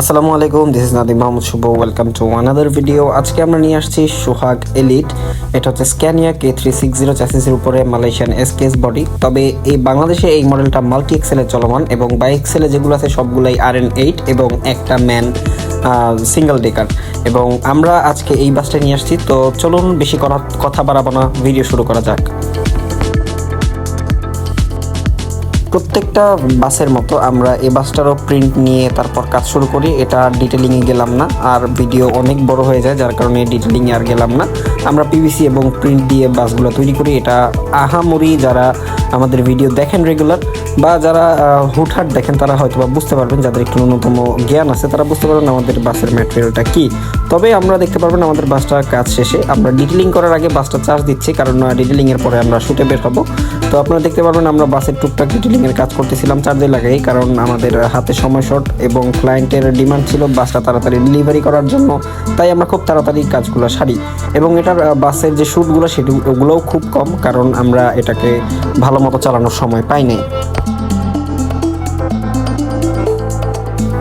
আসসালামু আলাইকুম this is Nadim Mahmud Shuvo welcome to another video আজকে আমরা নিয়ে আসছি সোহাগ এলিট এটা হচ্ছে Scania K three six zero চ্যাসিসের উপরে মালয়েশিয়ান এসকেএস বডি তবে এই বাংলাদেশে এই মডেলটা মাল্টি এক্সেলে চলমান এবং বাই এক্সেলে যেগুলো আছে সবগুলাই আর এন এইট এবং একটা ম্যান সিঙ্গেল ডেকার এবং আমরা আজকে এই বাসটা নিয়ে আসছি, তো চলুন বেশি কথা বাড়াবো না ভিডিও শুরু করা যাক। প্রত্যেকটা বাসের মতো আমরা এই বাসটারও প্রিন্ট নিয়ে তারপর কাজ শুরু করি। এটা ডিটেলিংয়ে গেলাম না, আর ভিডিও অনেক বড় হয়ে যায়, যার কারণে ডিটেলিংয়ে আর গেলাম না। আমরা পিভিসি এবং প্রিন্ট দিয়ে বাসগুলো তৈরি করি। এটা আহামরি যারা আমাদের ভিডিও দেখেন রেগুলার বা যারা হুটহাট দেখেন, তারা হয়তো বা বুঝতে পারবেন। যাদের একটু ন্যূনতম জ্ঞান আছে, তারা বুঝতে পারবেন আমাদের বাসের ম্যাটেরিয়ালটা কি। তবে আমরা দেখতে পারবেন আমাদের বাসটা কাজ শেষে। আমরা ডিটেলিং করার আগে বাসটা চার্জ দিচ্ছি, কারণ ডিটেলিং এর পরে আমরা শুটে বের হব। তো আপনারা দেখতে পারবেন, আমরা বাসের টুকটাক ডিটেলিং এর কাজ করতেছিলাম চার্জে লাগাই, কারণ আমাদের হাতে সময় শর্ট এবং ক্লায়েন্টের ডিমান্ড ছিল বাসটা তাড়াতাড়ি ডেলিভারি করার জন্য, তাই আমরা খুব তাড়াতাড়ি কাজগুলো সারি। এবং এটার বাসের যে শ্যুটগুলো সেটি, ওগুলোও খুব কম, কারণ আমরা এটাকে ভালো মতো চালানোর সময় পাই নাই।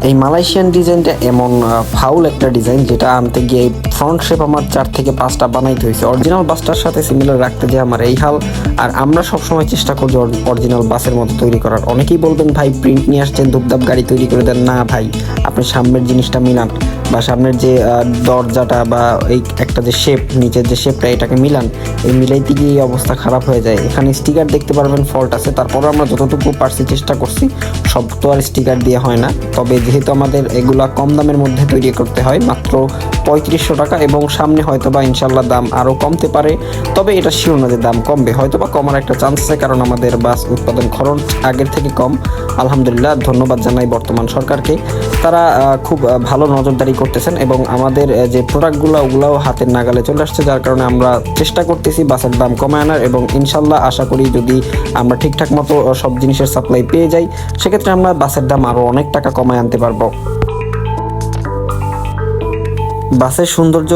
এই মালয়েশিয়ান ডিজাইনটা এমন ফাউল একটা ডিজাইন যেটা আনতে গিয়ে ফ্রন্ট শেপ আমার চার থেকে পাঁচটা বানাইতে হয়েছে। অরিজিনাল বাসটার সাথে সিমিলার রাখতে যে আমার এই হাল, আর আমরা সবসময় চেষ্টা করি অরিজিনাল বাসের মতো তৈরি করার। অনেকেই বলবেন, ভাই প্রিন্ট নিয়ে আসছেন, ধূপধাপ গাড়ি তৈরি করে দেন। না, ভাই, আপনি সামনের জিনিসটা মিলান। বা সামনের যে দরজাটা বা এই একটা যে শেপ নিচের যে শেপটা এটাকে মিলান, এই মিলাইতে গিয়ে অবস্থা খারাপ হয়ে যায়। এখানে স্টিকার দেখতে পারবেন ফল্ট আছে। তারপরে আমরা যতটুকু পারছি চেষ্টা করছি, সব তো আর স্টিকার দিয়ে হয় না। তবে যেহেতু আমাদের এগুলা কম দামের মধ্যে তৈরি করতে হয়, মাত্র পঁয়ত্রিশশো টাকা এবং সামনে হয়তো বা ইনশাল্লাহ দাম আরও কমতে পারে। তবে এটা শিওর না যে দাম কমবে হয়তো বা কমার একটা চান্স আছে, কারণ আমাদের বাস উৎপাদন খরচ আগের থেকে কম। আলহামদুলিল্লাহ, ধন্যবাদ জানাই বর্তমান সরকারকে। তারা খুব ভালো নজরদারি করতেছেন এবং আমাদের যে প্রোডাক্টগুলো, ওগুলাও হাতের নাগালে চলে আসছে, যার কারণে আমরা চেষ্টা করতেছি বাসের দাম কমায় আনার এবং ইনশাল্লাহ আশা করি যদি আমরা ঠিকঠাক মতো সব জিনিসের সাপ্লাই পেয়ে যাই, সেক্ষেত্রে আমরা বাসের দাম আরও অনেক টাকা কমায় আনতে পারব। বাসের সৌন্দর্য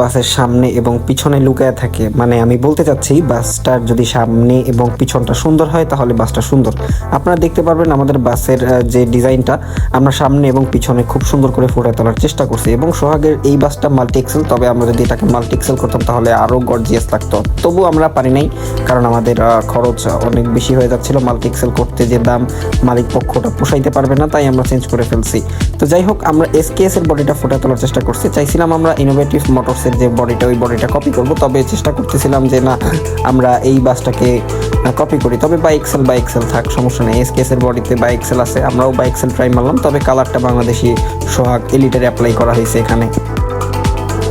বাসের সামনে এবং পিছনে লুকায় থাকে। মানে আমি বলতে চাচ্ছি, বাসটার যদি সামনে এবং পিছনটা সুন্দর হয়, তাহলে বাসটা সুন্দর। আপনারা দেখতে পারবেন আমাদের বাসের যে ডিজাইনটা, আমরা সামনে এবং পিছনে খুব সুন্দর করে ফুটে তোলার চেষ্টা করছি এবং সোহাগের এই বাসটা মাল্টি এক্সেল তবে আমরা যদি এটাকে মাল্টি এক্সেল করতাম, তাহলে আরও গর্জিয়াস লাগতো। তবু আমরা পারি নাই, কারণ আমাদের খরচ অনেক বেশি হয়ে যাচ্ছিল মাল্টি এক্সেল করতে, যে দাম মালিক পক্ষটা পোষাইতে পারবে না, তাই আমরা চেঞ্জ করে ফেলছি। তো যাই হোক, আমরা এসকেএস এর বডিটা ফুটে তোলার চেষ্টা করছি। চাইছিলাম আমরা ইনোভেটিভ মোটরসের যে বডিটা ওই বডিটা কপি করব, তবে চেষ্টা করতেছিলাম যে না, আমরা এই বাসটাকে কপি করি। তবে বাই এক্সেল বাই এক্সেল থাক, সমস্যা নেই। এসকেএস এর বডিতে বাই এক্সেল আছে, আমরাও বাই এক্সেল ট্রাই মারলাম, তবে কালারটা বাংলাদেশি সোহাগ এলিটার অ্যাপ্লাই করা হয়েছে এখানে।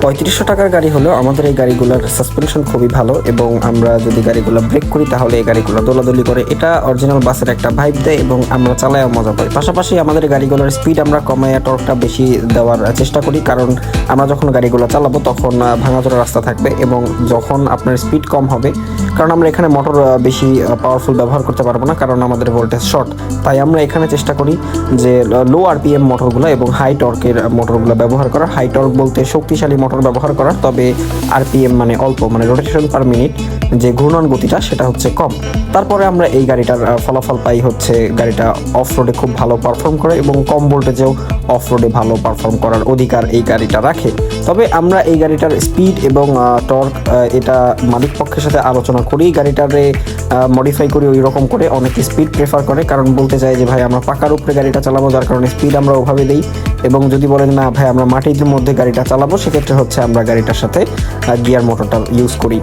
পঁয়ত্রিশশো টাকার গাড়ি হলেও আমাদের এই গাড়িগুলোর সাসপেনশন খুবই ভালো এবং আমরা যদি গাড়িগুলো ব্রেক করি তাহলে এই গাড়িগুলো দোলাদলি করে এটা অরিজিনাল বাসের একটা ভাইব দেয় এবং আমরা চালায়ও মজা পাই। পাশাপাশি আমাদের গাড়িগুলোর স্পিড আমরা কমায় টর্কটা বেশি দেওয়ার চেষ্টা করি কারণ আমরা যখন গাড়িগুলো চালাবো তখন ভাঙাচোরা রাস্তা থাকবে এবং যখন আপনার স্পিড কম হবে কারণ আমরা এখানে মোটর বেশি পাওয়ারফুল ব্যবহার করতে পারব না, কারণ আমাদের ভোল্টেজ শর্ট তাই আমরা এখানে চেষ্টা করি যে লো আরপিএম মোটরগুলো এবং হাই টর্কের মোটরগুলো ব্যবহার করা। হাই টর্ক বলতে শক্তিশালী মোটর ব্যবহার করা তবে আরপিএম মানে অল্প মানে রোটেশন পার মিনিট যে ঘূর্ণন গতিটা, সেটা হচ্ছে কম। তারপরে আমরা এই গাড়িটার ফলাফল পাই হচ্ছে গাড়িটা অফ রোডে খুব ভালো পারফর্ম করে এবং কম ভোল্টেজেও অফ রোডে ভালো পারফর্ম করার অধিকার এই গাড়িটা রাখে। তবে আমরা এই গাড়িটার স্পিড এবং টর্ক এটা মালিক পক্ষের সাথে আলোচনা করি গাড়িটারে মডিফাই করি ওই রকম করে অনেকে স্পিড প্রেফার করে। কারণ বলতে চাই যে, ভাই, আমরা পাকার উপরে গাড়িটা চালাবো, যার কারণে স্পিড আমরা ওভাবে দিই। এবং যদি বলেন, না, ভাই, আমরা মাটির মধ্যে গাড়িটা চালাবো, সেক্ষেত্রে হচ্ছে আমরা গাড়িটার সাথে গিয়ার মোটরটা ইউজ করি।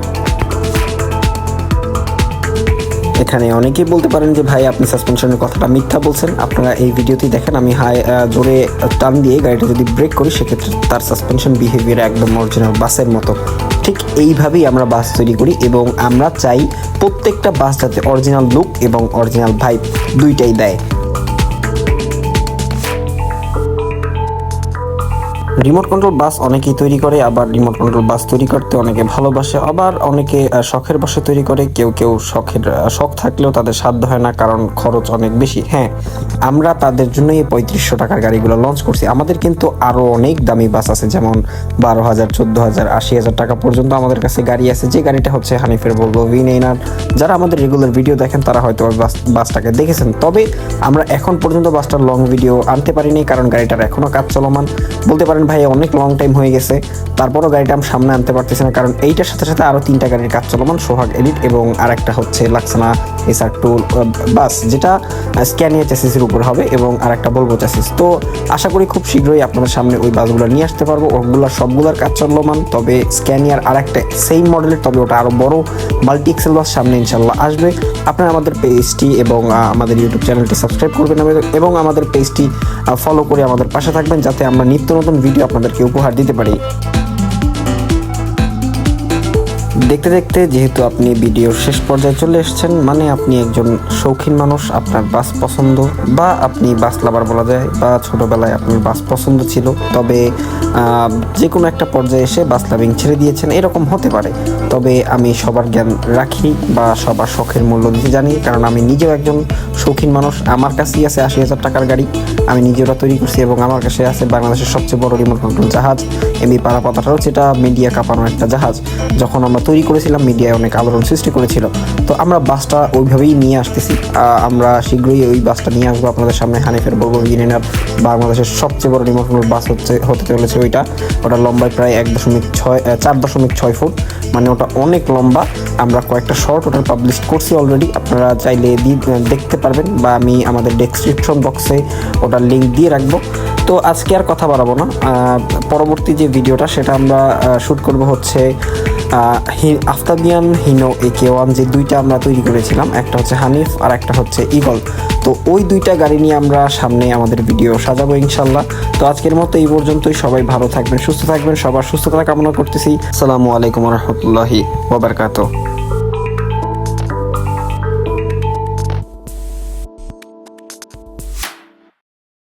এখানে অনেকেই বলতে পারেন যে, ভাই, আপনি সাসপেনশনের কথাটা মিথ্যা বলছেন। আপনারা এই ভিডিওতেই দেখেন, আমি হাই জোরে টান দিয়ে গাড়িটা যদি ব্রেক করি, সেক্ষেত্রে তার সাসপেনশন বিহেভিয়ার একদম অরিজিনাল বাসের মতো। ঠিক এইভাবেই আমরা বাস তৈরি করি এবং আমরা চাই প্রত্যেকটা বাস যাতে অরিজিনাল লুক এবং অরিজিনাল ভাইব দুইটাই দেয়। রিমোট কন্ট্রোল বাস অনেকেই তৈরি করে, আবার রিমোট কন্ট্রোল বাস তৈরি করতে অনেকে ভালোবাসে, আবার অনেকে শখের বসে তৈরি করে, কেউ কেউ শখের শখ থাকলেও তাদের সাধ্য হয় না, কারণ খরচ অনেক বেশি। হ্যাঁ আমরা তাদের জন্যই এই পঁয়ত্রিশশো টাকার গাড়িগুলো লঞ্চ করছি। আমাদের কিন্তু আরও অনেক দামি বাস আছে, যেমন বারো হাজার, চোদ্দ হাজার, আশি হাজার টাকা পর্যন্ত আমাদের কাছে গাড়ি আছে। যে গাড়িটা হচ্ছে হানিফের বলব উইনেইনার যারা আমাদের রেগুলার ভিডিও দেখেন, তারা হয়তো বাস বাসটাকে দেখেছেন। তবে আমরা এখন পর্যন্ত বাসটার লং ভিডিও আনতে পারিনি, কারণ গাড়িটার এখনও কাজ চলমান। বলতে পারেন ভাই, অনেক লং টাইম হয়ে গেছে, তারপরও গাড়িটা আমি সামনে আনতে পারতেছি না, কারণ এইটার সাথে সাথে আরও তিনটা গাড়ির কাজ চলমান, সোহাগ এডিট এবং আরেকটা হচ্ছে লাক্সানা এসআর টু বাস, যেটা স্ক্যানিয়া চ্যাসিসের উপর হবে এবং আর একটা বলব চ্যাসিস তো আশা করি খুব শীঘ্রই আপনাদের সামনে ওই বাসগুলো নিয়ে আসতে পারব ওগুলোর সবগুলোর কাজ চলমান, তবে স্ক্যানিয়ার আরেকটা সেম মডেলের তবে ওটা আরও বড় মাল্টি এক্সেল বাস সামনে ইনশাল্লাহ আসবে। আপনারা আমাদের পেজটি এবং আমাদের ইউটিউব চ্যানেলটি সাবস্ক্রাইব করবেন এবং আমাদের পেজটি ফলো করে আমাদের পাশে থাকবেন, যাতে আমরা নিত্য নতুন ভিডিও আপনাদেরকে উপহার দিতে পারি। দেখতে দেখতে যেহেতু আপনি ভিডিওর শেষ পর্যায়ে চলে এসেছেন মানে আপনি একজন শৌখিন মানুষ, আপনার বাস পছন্দ, বা আপনি বাস লাভার বলা যায়, বা ছোটবেলায় আপনার বাস পছন্দ ছিল, তবে যে কোনো একটা পর্যায়ে এসে বাস লাভিং ছেড়ে দিয়েছেন, এরকম হতে পারে। তবে আমি সবার জ্ঞান রাখি বা সবার শখের মূল্য দিতে জানি, কারণ আমি নিজেও একজন শৌখিন মানুষ। আমার কাছেই আছে আশি হাজার টাকার গাড়ি, আমি নিজেরা তৈরি করছি এবং আমার কাছে আছে বাংলাদেশের সবচেয়ে বড় রিমোট কন্ট্রোল জাহাজ এমবি পারাপাতাটাও, যেটা মিডিয়া কাঁপানোর একটা জাহাজ। যখন আমরা তৈরি করেছিলাম, মিডিয়ায় অনেক আলোড়ন সৃষ্টি করেছিল। তো আমরা বাসটা ওইভাবেই নিয়ে আসতেছি। আমরা শীঘ্রই ওই বাসটা নিয়ে আসব আপনাদের সামনে, হানিফের বলব ইঞ্জিনিয়ার, বাংলাদেশের সবচেয়ে বড় রিমোট বাস হচ্ছে, হতে চলেছে ওইটা। ওটা লম্বায় প্রায় এক দশমিক ছয় চার দশমিক ছয় ফুট। মানে ওটা অনেক লম্বা। আমরা কয়েকটা শর্ট ওটা পাবলিশ করছি অলরেডি আপনারা চাইলে দেখতে পারবেন বা আমি আমাদের ডেসক্রিপশন বক্সে ওটার লিঙ্ক দিয়ে রাখব। তো আজকে আর কথা বাড়াবো না। পরবর্তী যে ভিডিওটা সেটা আমরা শ্যুট করব হচ্ছে আফতাবিয়ান হিনো এ কে ওয়ান যে দুইটা আমরা তৈরি করেছিলাম, একটা হচ্ছে হানিফ আর একটা হচ্ছে ইগল তো ওই দুইটা গাড়ি নিয়ে আমরা সামনে আমাদের ভিডিও সাজাবো ইনশাল্লাহ তো আজকের মতো এই পর্যন্তই, সবাই ভালো থাকবেন, সুস্থ থাকবেন, সবার সুস্থতা কামনা করতেছি। সালামু আলাইকুম রহমতুল্লাহি ওবরকাত